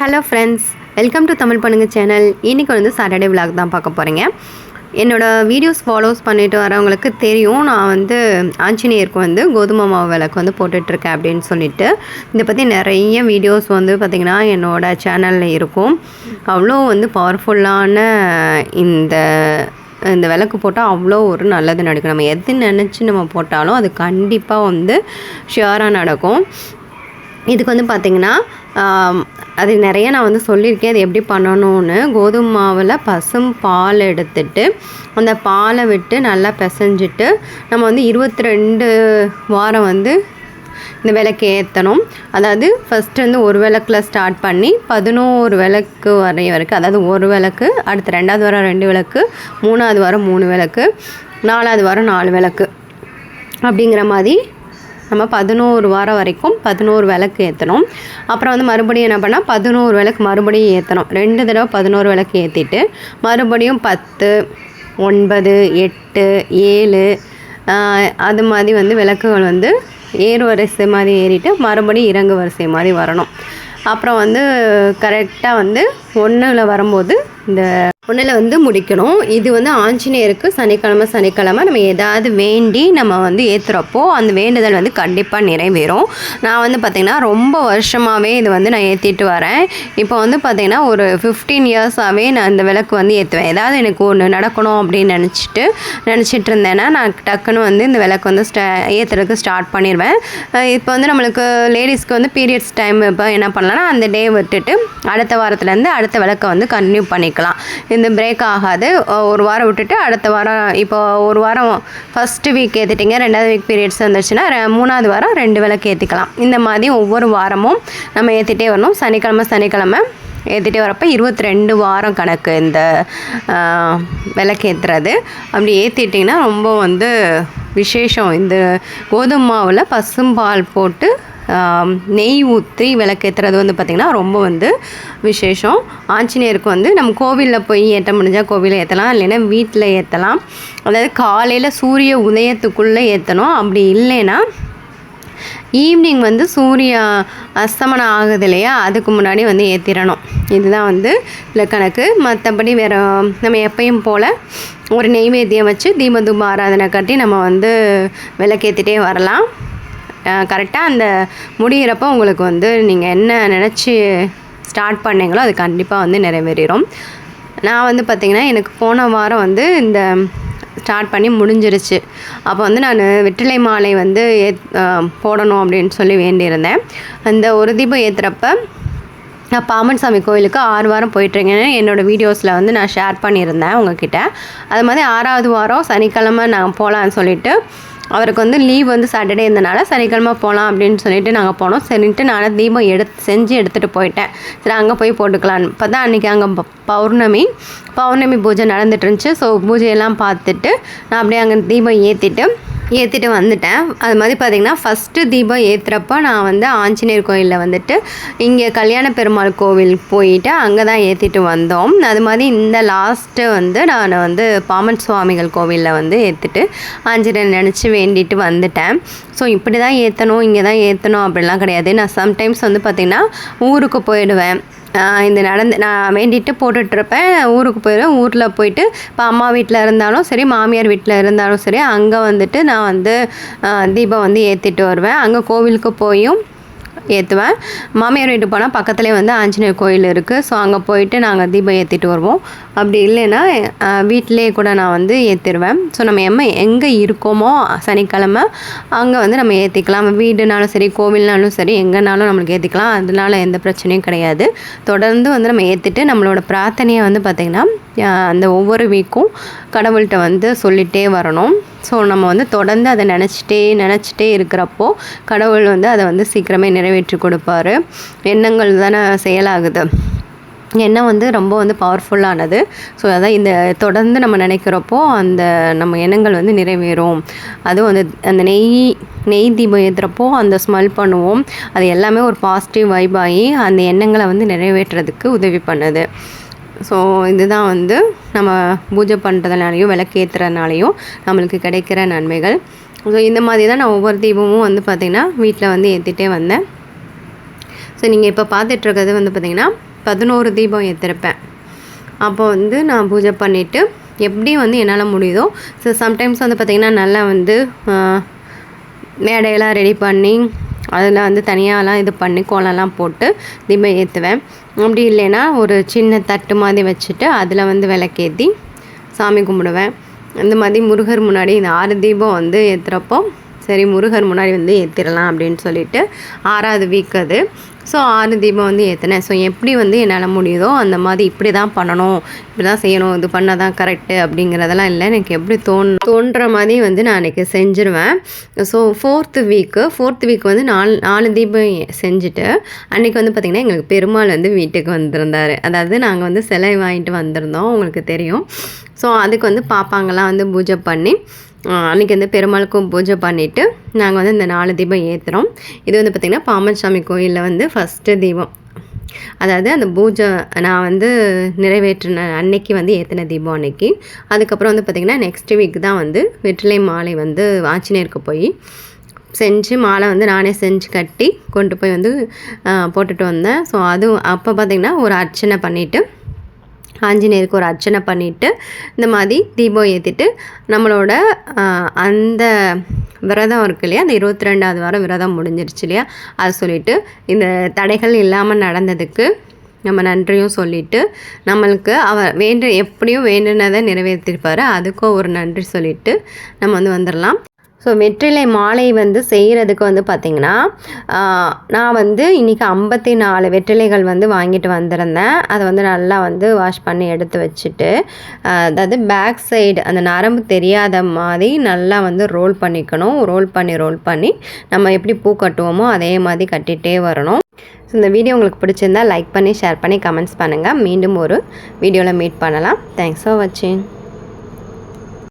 Hello friends welcome to Tamil பண்ணுங்க channel இன்றைக்கி வந்து சாட்டர்டே விலாக் தான் பார்க்க போகிறீங்க என்னோடய வீடியோஸ் ஃபாலோஸ் பண்ணிட்டு வரவங்களுக்கு தெரியும். நான் வந்து ஆஞ்சநேயருக்கு வந்து கோதுமை மாவு விளக்கு வந்து போட்டுட்ருக்கேன் அப்படின்னு சொல்லிட்டு. இதை பற்றி நிறைய வீடியோஸ் வந்து பார்த்திங்கன்னா என்னோடய சேனலில் இருக்கும். அவ்வளோ வந்து பவர்ஃபுல்லான இந்த இந்த விளக்கு போட்டால் அவ்வளோ ஒரு நல்லது நடக்கும். நம்ம எது நினச்சி நம்ம போட்டாலும் அது கண்டிப்பாக வந்து ஷியராக நடக்கும். இதுக்கு வந்து பார்த்திங்கன்னா அது நிறைய நான் வந்து சொல்லியிருக்கேன். அது எப்படி பண்ணணும்னு. கோதுமை மாவில் பசும் பால் எடுத்துட்டு அந்த பாலை விட்டு நல்லா பிசைஞ்சிட்டு நம்ம வந்து இருபத்தி ரெண்டு வாரம் வந்து இந்த விளக்கு ஏற்றணும் அதாவது ஃபஸ்ட்டு வந்து ஒரு விளக்கில் ஸ்டார்ட் பண்ணி பதினோரு விளக்கு வரைய வரைக்கும் அதாவது ஒரு விளக்கு அடுத்து ரெண்டாவது வாரம் ரெண்டு விளக்கு மூணாவது வாரம் மூணு விளக்கு நாலாவது வாரம் நாலு விளக்கு அப்படிங்கிற மாதிரி நம்ம பதினோரு வாரம் வரைக்கும் பதினோரு விளக்கு ஏற்றணும் அப்புறம் வந்து மறுபடியும் என்ன பண்ணால் பதினோரு விளக்கு மறுபடியும் ஏற்றணும் ரெண்டு தடவை பதினோரு விளக்கு ஏற்றிட்டு மறுபடியும் பத்து ஒன்பது எட்டு ஏழு அது மாதிரி வந்து விளக்குகள் வந்து ஏறு வரிசை மாதிரி ஏறிட்டு மறுபடியும் இறங்கு வரிசை மாதிரி வரணும். அப்புறம் வந்து கரெக்டாக வந்து ஒன்றில் வரும்போது இந்த ஒன்றில் வந்து முடிக்கணும். இது வந்து ஆஞ்சநேயருக்கு சனிக்கிழமை சனிக்கிழமை நம்ம ஏதாவது வேண்டி நம்ம வந்து ஏற்றுறப்போ அந்த வேண்டுதல் வந்து கண்டிப்பாக நிறைவேறும். நான் வந்து பார்த்திங்கன்னா ரொம்ப வருஷமாகவே இது வந்து நான் ஏற்றிட்டு வரேன். இப்போ வந்து பார்த்திங்கன்னா ஒரு ஃபிஃப்டீன் இயர்ஸாகவே நான் இந்த விளக்கு வந்து ஏற்றுவேன் ஏதாவது எனக்கு ஒன்று நடக்கணும் அப்படின்னு நினச்சிட்டு நினச்சிட்டு இருந்தேன்னா நான் டக்குன்னு வந்து இந்த விளக்கு வந்து ஸ்டா ஏற்றுறதுக்கு ஸ்டார்ட் பண்ணிடுவேன் இப்போ வந்து நம்மளுக்கு லேடிஸ்க்கு வந்து பீரியட்ஸ் டைம் இப்போ என்ன பண்ணலாம்னா அந்த டே விட்டுட்டு அடுத்த வாரத்துலேருந்து அடுத்த விளக்கை வந்து கன்டினியூ பண்ணிக்கலாம். இந்த பிரேக் ஆகாது. ஒரு வாரம் விட்டுட்டு அடுத்த வாரம் இப்போ ஒரு வாரம் ஃபஸ்ட்டு வீக் ஏற்றிட்டீங்க ரெண்டாவது வீக் பீரியட்ஸ் வந்துச்சுன்னா மூணாவது வாரம் ரெண்டு விளக்கு ஏற்றிக்கலாம் இந்த மாதிரி ஒவ்வொரு வாரமும் நம்ம ஏற்றிட்டே வரணும். சனிக்கிழமை சனிக்கிழமை ஏற்றிட்டே வரப்போ இருபத்தி ரெண்டு வாரம் கணக்கு இந்த விளக்கு ஏற்றுறது அப்படி ஏற்றிட்டிங்கன்னா ரொம்ப வந்து விசேஷம். இந்த கோதுமை மாவில் பசும்பால் போட்டு நெய் ஊற்றி விளக்கேற்றுறது வந்து பார்த்திங்கன்னா ரொம்ப வந்து விசேஷம். ஆஞ்சநேயருக்கு வந்து நம்ம கோவிலில் போய் ஏற்ற முடிஞ்சால் கோவிலில் ஏற்றலாம் இல்லைன்னா வீட்டில் ஏற்றலாம் அதாவது காலையில் சூரிய உதயத்துக்குள்ளே ஏற்றணும் அப்படி இல்லைன்னா ஈவினிங் வந்து சூரிய அஸ்தமனம் ஆகுது இல்லையா? அதுக்கு முன்னாடி வந்து ஏற்றிடணும் இதுதான் வந்து இதில் கணக்கு. மற்றபடி வேறு நம்ம எப்பயும் போல் ஒரு நெய்வேத்தியம் வச்சு தீபதூப ஆராதனை கட்டி நம்ம வந்து விளக்கேற்றிட்டே வரலாம். கரெக்டாக அந்த முடிகிறப்போ உங்களுக்கு வந்து நீங்கள் என்ன நினச்சி ஸ்டார்ட் பண்ணீங்களோ அது கண்டிப்பாக வந்து நிறைவேறிடும் நான் வந்து பார்த்திங்கன்னா எனக்கு போன வாரம் வந்து இந்த ஸ்டார்ட் பண்ணி முடிஞ்சிருச்சு. அப்போ வந்து நான் வெற்றிலை மாலை வந்து ஏத் போடணும் அப்படின்னு சொல்லி வேண்டியிருந்தேன். அந்த ஒரு தீபம் ஏற்றுறப்ப நான் பாமன் சாமி கோயிலுக்கு ஆறு வாரம் போயிட்டுருக்கேன்னு என்னோடய வீடியோஸில் வந்து நான் ஷேர் பண்ணியிருந்தேன் உங்ககிட்ட. அது மாதிரி ஆறாவது வாரம் சனிக்கிழமை நான் போகலான்னு சொல்லிட்டு அவருக்கு வந்து லீவ் வந்து சாட்டர்டே இருந்தனால சனிக்கிழமை போகலாம் அப்படின்னு சொல்லிட்டு நாங்கள் போனோம். சரின்ட்டு நான் தீபம் எடுத்து செஞ்சு எடுத்துகிட்டு போயிட்டேன். சரி அங்கே போய் போட்டுக்கலான்னு இப்போ தான் அன்றைக்கி அங்கே ப- பௌர்ணமி பௌர்ணமி பூஜை நடந்துட்டு இருந்துச்சு. ஸோ பூஜையெல்லாம் பார்த்துட்டு நான் அப்படியே அங்கே தீபம் ஏற்றிட்டு ஏற்றிட்டு வந்துட்டேன். அது மாதிரி பார்த்திங்கன்னா ஃபஸ்ட்டு தீபம் ஏற்றுறப்ப நான் வந்து ஆஞ்சநேயர் கோயிலில் வந்துட்டு இங்கே கல்யாண பெருமாள் கோவில் போயிட்டு அங்கே தான் ஏற்றிட்டு வந்தோம். அது மாதிரி இந்த லாஸ்ட்டு வந்து நான் வந்து பாமன் சுவாமிகள் கோவிலில் வந்து ஏற்றிட்டு ஆஞ்சநேயர் நினச்சி வேண்டிட்டு வந்துட்டேன். ஸோ இப்படி தான் ஏற்றணும் இங்கே தான் ஏற்றணும் அப்படிலாம் கிடையாது. நான் சம்டைம்ஸ் வந்து பார்த்திங்கன்னா ஊருக்கு போயிடுவேன். இந்த நடந்து நான் வேண்டிட்டு போட்டுட்ருப்பேன். ஊருக்கு போயிடுவேன். ஊரில் போயிட்டு இப்போ அம்மா வீட்டில் இருந்தாலும் சரி மாமியார் வீட்டில் இருந்தாலும் சரி அங்கே வந்துட்டு நான் வந்து தீபம் வந்து ஏற்றிட்டு வருவேன். அங்கே கோவிலுக்கு போயும் ஏற்றுவேன் மாமியார் வீட்டு போனால் பக்கத்துலேயே வந்து ஆஞ்சநேயர் கோயில் இருக்குது ஸோ அங்கே போயிட்டு நாங்கள் தீபம் ஏற்றிட்டு வருவோம். அப்படி இல்லைன்னா வீட்டிலேயே கூட நான் வந்து ஏற்றிடுவேன் ஸோ நம்ம எம்ம எங்கே இருக்கோமோ சனிக்கிழமை அங்கே வந்து நம்ம ஏற்றிக்கலாம் வீடுனாலும் சரி கோவில்னாலும் சரி எங்கேனாலும் நம்மளுக்கு ஏற்றிக்கலாம் அதனால எந்த பிரச்சனையும் கிடையாது. தொடர்ந்து வந்து நம்ம ஏற்றிட்டு நம்மளோட பிரார்த்தனையை வந்து பார்த்திங்கன்னா அந்த ஒவ்வொரு வீக்கும் கடவுள்கிட்ட வந்து சொல்லிகிட்டே வரணும். ஸோ நம்ம வந்து தொடர்ந்து அதை நினச்சிட்டே நினச்சிட்டே இருக்கிறப்போ கடவுள் வந்து அதை வந்து சீக்கிரமே நிறைவேற்றி கொடுப்பாரு. எண்ணங்கள் தானே செயலாகுது. எண்ணம் வந்து ரொம்ப வந்து பவர்ஃபுல்லானது ஸோ அதான் இந்த தொடர்ந்து நம்ம நினைக்கிறப்போ அந்த நம்ம எண்ணங்கள் வந்து நிறைவேறும். அதுவும் வந்து அந்த நெய் நெய் தீபம் ஏற்றுறப்போ அந்த ஸ்மெல் பண்ணுவோம். அது எல்லாமே ஒரு பாசிட்டிவ் வைப் ஆகி அந்த எண்ணங்களை வந்து நிறைவேற்றுறதுக்கு உதவி பண்ணுது. ஸோ இதுதான் வந்து நம்ம பூஜை பண்ணுறதுனாலையும் விளக்கேற்றுறதுனாலையும் நம்மளுக்கு கிடைக்கிற நன்மைகள். ஸோ இந்த மாதிரி தான் நான் ஒவ்வொரு தீபமும் வந்து பார்த்திங்கன்னா வீட்டில் வந்து ஏற்றிட்டே வந்தேன். ஸோ நீங்கள் இப்போ பார்த்துட்ருக்கிறது வந்து பார்த்திங்கன்னா பதினோரு தீபம் ஏற்றிருப்பேன் அப்போ வந்து நான் பூஜை பண்ணிவிட்டு எப்படி வந்து என்னால் முடியுதோ ஸோ சம்டைம்ஸ் வந்து பார்த்திங்கன்னா நல்லா வந்து மேடையெல்லாம் ரெடி பண்ணி அதில் வந்து தனியாகலாம் இது பண்ணி கோலம்லாம் போட்டு தீபம் ஏற்றுவேன். அப்படி இல்லைன்னா ஒரு சின்ன தட்டு மாதிரி வச்சுட்டு அதில் வந்து விளக்கேற்றி சாமி கும்பிடுவேன். இந்த மாதிரி முருகர் முன்னாடி இந்த ஆறு தீபம் வந்து ஏற்றுறப்போ சரி முருகர் முன்னாடி வந்து ஏற்றிடலாம் அப்படின்னு சொல்லிட்டு ஆறாவது வீக் அது. ஸோ ஆறு தீபம் வந்து ஏற்றினேன் ஸோ எப்படி வந்து என்னால் முடியுதோ அந்த மாதிரி இப்படி தான் பண்ணணும். இப்படி தான் செய்யணும். இது பண்ணால் தான் கரெக்டு அப்படிங்கிறதெல்லாம் இல்லை. எனக்கு எப்படி தோணு தோன்ற மாதிரி வந்து நான் அன்றைக்கி செஞ்சுருவேன். So fourth week fourth week வந்து நாலு நாலு தீபம் செஞ்சுட்டு அன்றைக்கி வந்து பார்த்திங்கன்னா எங்களுக்கு பெருமாள் வந்து வீட்டுக்கு வந்திருந்தார். அதாவது நாங்கள் வந்து சிலை வாங்கிட்டு வந்திருந்தோம். உங்களுக்கு தெரியும். ஸோ அதுக்கு வந்து பாப்பாங்கெல்லாம் வந்து பூஜை பண்ணி அன்றைக்கி அன்னைக்கு வந்து பெருமாளுக்கும் பூஜை பண்ணிவிட்டு நாங்கள் வந்து இந்த நாலு தீபம் ஏற்றுறோம் இது வந்து பார்த்திங்கன்னா பாமன் சாமி கோயிலில் வந்து ஃபஸ்ட்டு தீபம். அதாவது அந்த பூஜை நான் வந்து நிறைவேற்றின அன்னைக்கு வந்து ஏற்றின தீபம் அன்னைக்கு. அதுக்கப்புறம் வந்து பார்த்திங்கன்னா நெக்ஸ்ட் வீக் தான் வந்து வெற்றிலை மாலை வந்து ஆஞ்சநேயருக்கு போய் செஞ்சு மாலை வந்து நானே செஞ்சு கட்டி கொண்டு போய் வந்து போட்டுட்டு வந்தேன். ஸோ அதுவும் அப்போ பார்த்திங்கன்னா ஒரு அர்ச்சனை பண்ணிவிட்டு ஆஞ்சநேயருக்கு ஒரு அர்ச்சனை பண்ணிவிட்டு இந்த மாதிரி தீபம் ஏற்றிட்டு நம்மளோட அந்த விரதம் இருக்கு இல்லையா? அந்த இருபத்தி ரெண்டாவது வாரம் விரதம் முடிஞ்சிருச்சு இல்லையா? அதை சொல்லிட்டு இந்த தடைகள் இல்லாமல் நடந்ததுக்கு நம்ம நன்றியும் சொல்லிவிட்டு நம்மளுக்கு அவர் வேண்டு எப்படியும் வேண்டுனதை நிறைவேற்றிருப்பார். அதுக்கும் ஒரு நன்றி சொல்லிட்டு நம்ம வந்து வந்துடலாம் ஸோ வெற்றிலை மாலை வந்து செய்கிறதுக்கு வந்து பார்த்திங்கன்னா நான் வந்து இன்றைக்கி ஐம்பத்தி நாலு வெற்றிலைகள் வந்து வாங்கிட்டு வந்திருந்தேன். அதை வந்து நல்லா வந்து வாஷ் பண்ணி எடுத்து வச்சுட்டு அதாவது பேக் சைடு அந்த நரம்பு தெரியாத மாதிரி நல்லா வந்து ரோல் பண்ணிக்கணும். ரோல் பண்ணி ரோல் பண்ணி நம்ம எப்படி பூ கட்டுவோமோ அதே மாதிரி கட்டிகிட்டே வரணும். ஸோ இந்த வீடியோ உங்களுக்கு பிடிச்சிருந்தா லைக் பண்ணி ஷேர் பண்ணி கமெண்ட்ஸ் பண்ணுங்கள் மீண்டும் ஒரு வீடியோவில் மீட் பண்ணலாம். தேங்க்ஸ் ஃபார் வாட்சிங்